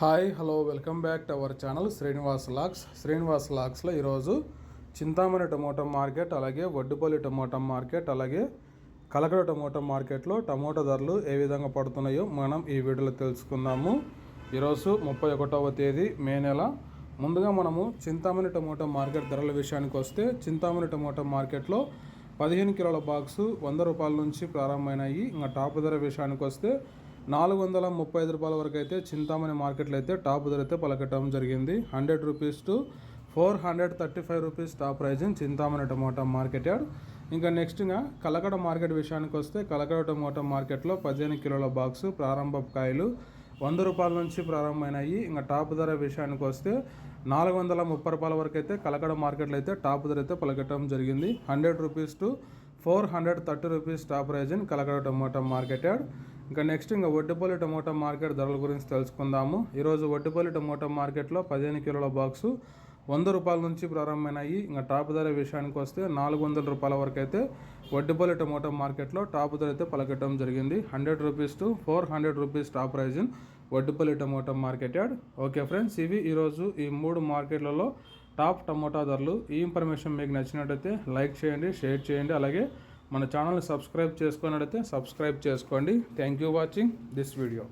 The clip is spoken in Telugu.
Hi hello welcome back to our channel Srinivas lakhs Srinivas లాక్స్లో ఈరోజు చింతామణి టమోటా మార్కెట్ అలాగే వడ్డుపల్లి టమోటా మార్కెట్ అలాగే కలకడ టమోటా మార్కెట్లో టమోటా ధరలు ఏ విధంగా పడుతున్నాయో మనం ఈ వీడియోలో తెలుసుకుందాము. ఈరోజు ముప్పై ఒకటవ తేదీ మే నెల. ముందుగా మనము చింతామణి టమోటా మార్కెట్ ధరల విషయానికి వస్తే చింతామణి టమోటా మార్కెట్లో పదిహేను కిలోల బాక్సు వంద రూపాయల నుంచి ప్రారంభమైనాయి. ఇంకా టాప్ ధర విషయానికి వస్తే నాలుగు వందల ముప్పై ఐదు రూపాయల వరకు అయితే చింతామణి మార్కెట్లో అయితే టాప్ ధర అయితే పలకటం జరిగింది. Hundred rupees to four hundred thirty five rupees top price Chintamani tomato market yard. ఇంకా నెక్స్ట్గా కలకడ మార్కెట్ విషయానికి వస్తే కలకడ టమోటా మార్కెట్లో పదిహేను కిలోల బాక్సు ప్రారంభ కాయలు వంద రూపాయల నుంచి ప్రారంభమైనాయి. ఇంకా టాప్ ధర విషయానికి వస్తే నాలుగు వందల ముప్పై రూపాయల వరకు అయితే కలకడ మార్కెట్లో అయితే టాప్ ధర అయితే పలకటం జరిగింది. Hundred rupees to four hundred thirty rupees top price in Kalakada tomato market yard. ఇంకా నెక్స్ట్ ఇంకా వడ్డిపల్లి టమోటా మార్కెట్ ధరల గురించి తెలుసుకుందాము. ఈరోజు వడ్డిపల్లి టమోటా మార్కెట్లో పదిహేను కిలోల బాక్సు వంద రూపాయల నుంచి ప్రారంభమైనాయి. ఇంకా టాప్ ధర విషయానికి వస్తే నాలుగు వందల రూపాయల వరకు అయితే వడ్డిపల్లి టమోటా మార్కెట్లో టాప్ ధర అయితే పలకటం జరిగింది. Hundred rupees to four hundred rupees top price in Vaddipalli tomato market yard. Okay friends ఇవి ఈరోజు ఈ మూడు మార్కెట్లలో టాప్ టమోటా ధరలు. ఈ ఇన్ఫర్మేషన్ మీకు నచ్చినట్టయితే లైక్ చేయండి షేర్ చేయండి. అలాగే మన ఛానల్ని సబ్స్క్రైబ్ చేసుకున్నట్టయితే సబ్స్క్రైబ్ చేసుకోండి. Thank you watching this video